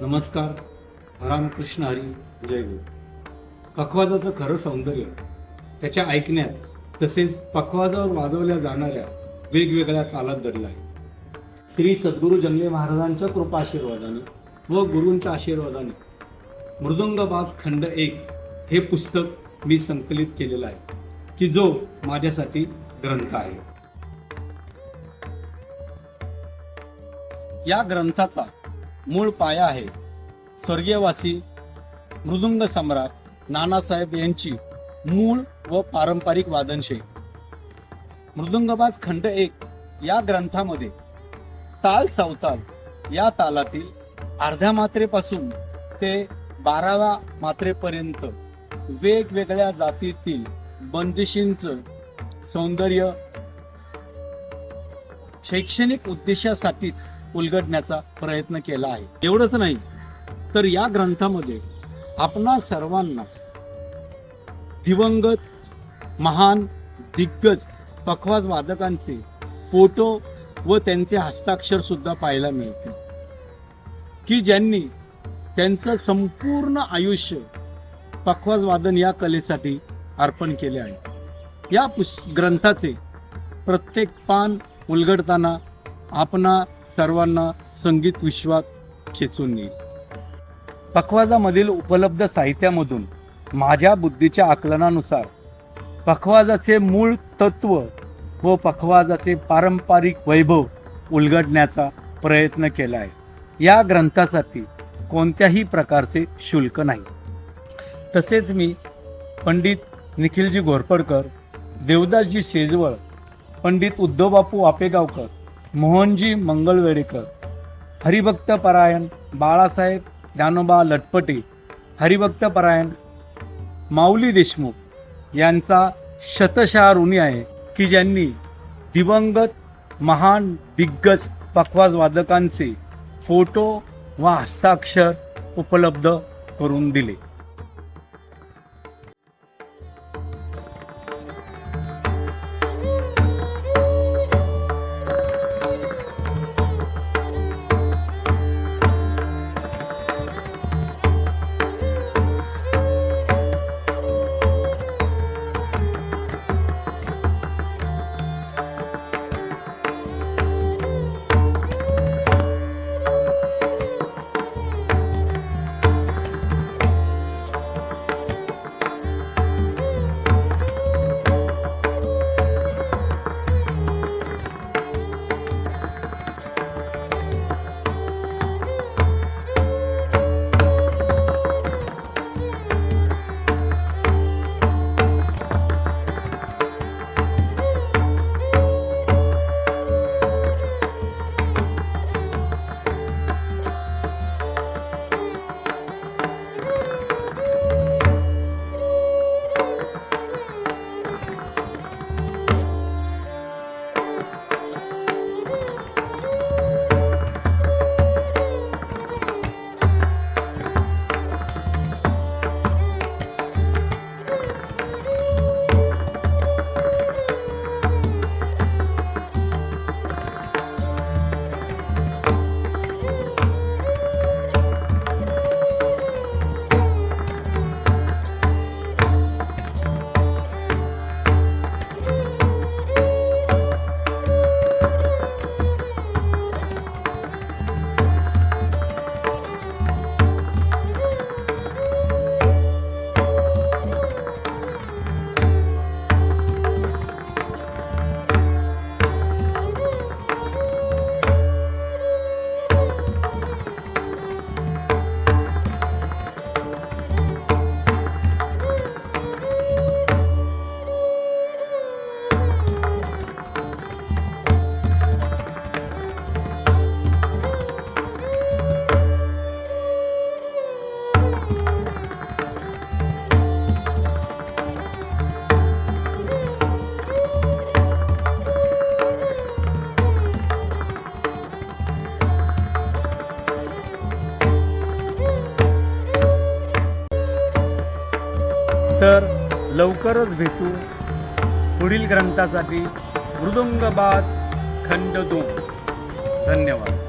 नमस्कार. रामकृष्ण हरी. जय गुरु. पखवाजाचं खरं सौंदर्य त्याच्या ऐकण्यात तसेच पखवाजावर वाजवल्या जाणाऱ्या वेगवेगळ्या तालात दडलं आहे. श्री सद्गुरू जंगले महाराजांच्या कृपा आशीर्वादाने व गुरूंच्या आशीर्वादाने मृदुंगबाज खंड एक हे पुस्तक मी संकलित केलेलं आहे की जो माझ्यासाठी ग्रंथ आहे. या ग्रंथाचा मूळ पाया आहे. स्वर्गीयवासी मृदुंग सम्राट नानासाहेब यांची मूळ व पारंपरिक वादनशैली. मृदुंगबाज खंड एक या ग्रंथामध्ये ताल चौताल या तालातील अर्ध्या मात्रेपासून ते बाराव्या मात्रेपर्यंत वेगवेगळ्या जातीतील बंदिशींचं सौंदर्य शैक्षणिक उद्देशासाठीच उलगडण्याचा प्रयत्न केला आहे. एवढंच नाही तर या ग्रंथामध्ये आपणा सर्वांना दिवंगत महान दिग्गज पखवाज वादकांचे फोटो व त्यांचे हस्ताक्षर सुद्धा पाहायला मिळते की ज्यांनी त्यांचं संपूर्ण आयुष्य पखवाज वादन या कलेसाठी अर्पण केले आहे. या पुस ग्रंथाचे प्रत्येक पान उलगडताना आपणा सर्वांना संगीत विश्वात खेचून येईल पखवाजामधील उपलब्ध साहित्यामधून माझ्या बुद्धीच्या आकलनानुसार पखवाजाचे मूळ तत्व व पखवाजाचे पारंपरिक वैभव उलगडण्याचा प्रयत्न केला आहे या ग्रंथासाठी कोणत्याही प्रकारचे शुल्क नाही. तसेच मी पंडित निखिलजी घोरपडकर देवदासजी शेजवळ पंडित उद्धवबापू आपेगावकर मोहनजी मंगळवेडेकर हरिभक्त परायण बाळासाहेब ज्ञानोबा लटपटे हरिभक्त परायण माऊली देशमुख यांचा शतशः ऋणी आहे की ज्यांनी दिवंगत महान दिग्गज पखवाज वादकांचे फोटो व हस्ताक्षर उपलब्ध करून दिले. तर लवकरच भेटू. पुढील ग्रंथासाठी मृदुंगबाज खंड दोन धन्यवाद.